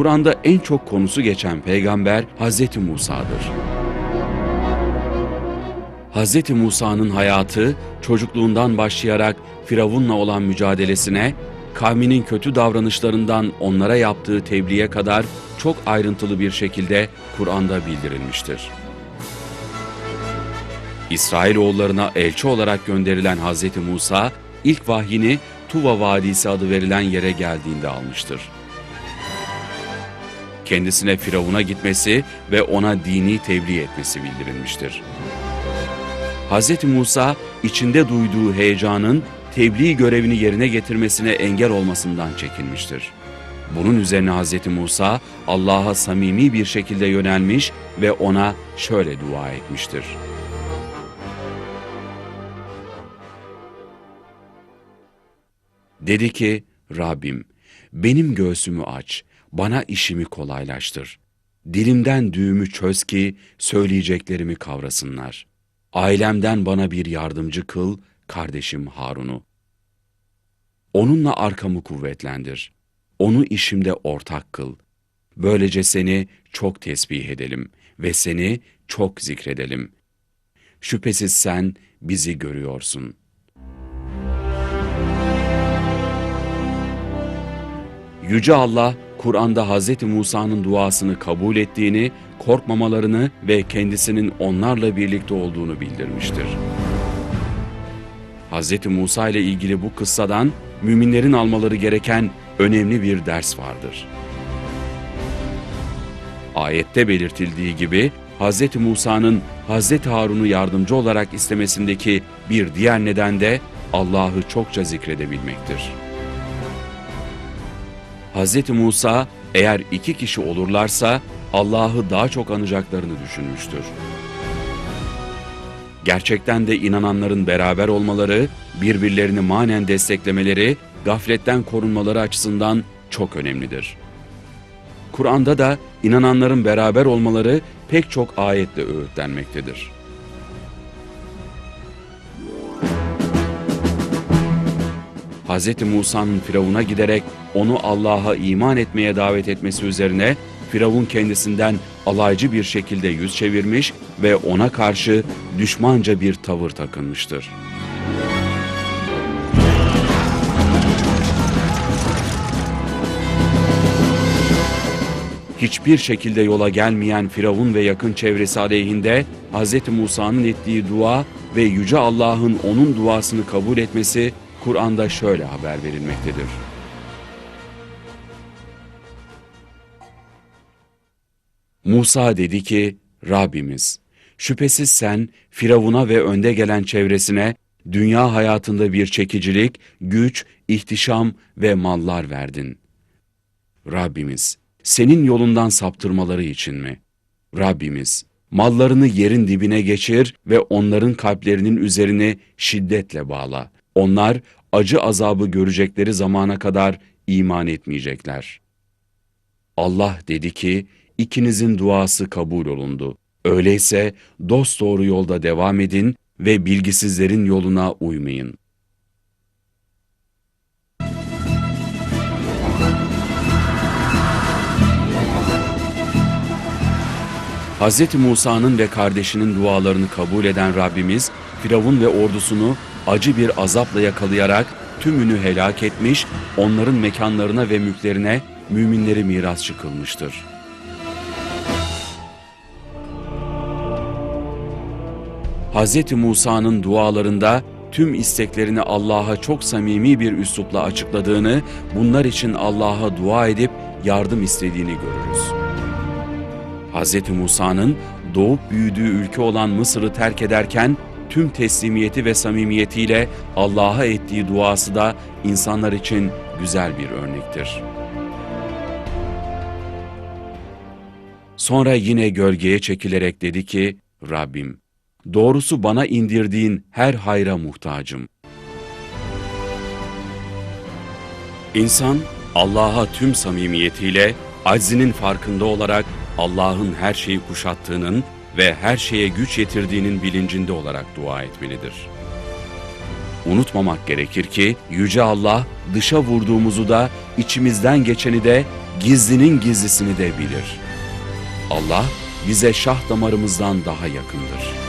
Kur'an'da en çok konusu geçen peygamber Hz. Musa'dır. Hz. Musa'nın hayatı çocukluğundan başlayarak Firavun'la olan mücadelesine, kavminin kötü davranışlarından onlara yaptığı tebliğe kadar çok ayrıntılı bir şekilde Kur'an'da bildirilmiştir. İsrailoğullarına elçi olarak gönderilen Hz. Musa, ilk vahyini Tuva Vadisi adı verilen yere geldiğinde almıştır. Kendisine Firavun'a gitmesi ve ona dini tebliğ etmesi bildirilmiştir. Hz. Musa içinde duyduğu heyecanın tebliğ görevini yerine getirmesine engel olmasından çekinmiştir. Bunun üzerine Hz. Musa Allah'a samimi bir şekilde yönelmiş ve ona şöyle dua etmiştir. Dedi ki, Rabbim, benim göğsümü aç, bana işimi kolaylaştır. Dilimden düğümü çöz ki söyleyeceklerimi kavrasınlar. Ailemden bana bir yardımcı kıl, kardeşim Harun'u. Onunla arkamı kuvvetlendir. Onu işimde ortak kıl. Böylece seni çok tesbih edelim ve seni çok zikredelim. Şüphesiz sen bizi görüyorsun.'' Yüce Allah, Kur'an'da Hz. Musa'nın duasını kabul ettiğini, korkmamalarını ve kendisinin onlarla birlikte olduğunu bildirmiştir. Hz. Musa ile ilgili bu kıssadan müminlerin almaları gereken önemli bir ders vardır. Ayette belirtildiği gibi Hz. Musa'nın Hz. Harun'u yardımcı olarak istemesindeki bir diğer neden de Allah'ı çokça zikredebilmektir. Hz. Musa eğer iki kişi olurlarsa Allah'ı daha çok anacaklarını düşünmüştür. Gerçekten de inananların beraber olmaları, birbirlerini manen desteklemeleri, gafletten korunmaları açısından çok önemlidir. Kur'an'da da inananların beraber olmaları pek çok ayetle öğütlenmektedir. Hz. Musa'nın Firavun'a giderek onu Allah'a iman etmeye davet etmesi üzerine Firavun kendisinden alaycı bir şekilde yüz çevirmiş ve ona karşı düşmanca bir tavır takınmıştır. Hiçbir şekilde yola gelmeyen Firavun ve yakın çevresi aleyhinde Hz. Musa'nın ettiği dua ve Yüce Allah'ın onun duasını kabul etmesi Kur'an'da şöyle haber verilmektedir. Musa dedi ki, Rabbimiz, şüphesiz sen Firavun'a ve önde gelen çevresine dünya hayatında bir çekicilik, güç, ihtişam ve mallar verdin. Rabbimiz, senin yolundan saptırmaları için mi? Rabbimiz, mallarını yerin dibine geçir ve onların kalplerinin üzerini şiddetle bağla. Onlar acı azabı görecekleri zamana kadar iman etmeyecekler. Allah dedi ki, ikinizin duası kabul olundu. Öyleyse dost doğru yolda devam edin ve bilgisizlerin yoluna uymayın. Hz. Musa'nın ve kardeşinin dualarını kabul eden Rabbimiz, Firavun ve ordusunu acı bir azapla yakalayarak tümünü helak etmiş, onların mekanlarına ve mülklerine müminleri mirasçı kılmıştır. Hz. Musa'nın dualarında tüm isteklerini Allah'a çok samimi bir üslupla açıkladığını, bunlar için Allah'a dua edip yardım istediğini görürüz. Hz. Musa'nın doğup büyüdüğü ülke olan Mısır'ı terk ederken tüm teslimiyeti ve samimiyetiyle Allah'a ettiği duası da insanlar için güzel bir örnektir. Sonra yine gölgeye çekilerek dedi ki, Rabbim, doğrusu bana indirdiğin her hayra muhtacım. İnsan, Allah'a tüm samimiyetiyle, aczinin farkında olarak Allah'ın her şeyi kuşattığının ve her şeye güç yetirdiğinin bilincinde olarak dua etmelidir. Unutmamak gerekir ki Yüce Allah dışa vurduğumuzu da içimizden geçeni de gizlinin gizlisini de bilir. Allah bize şah damarımızdan daha yakındır.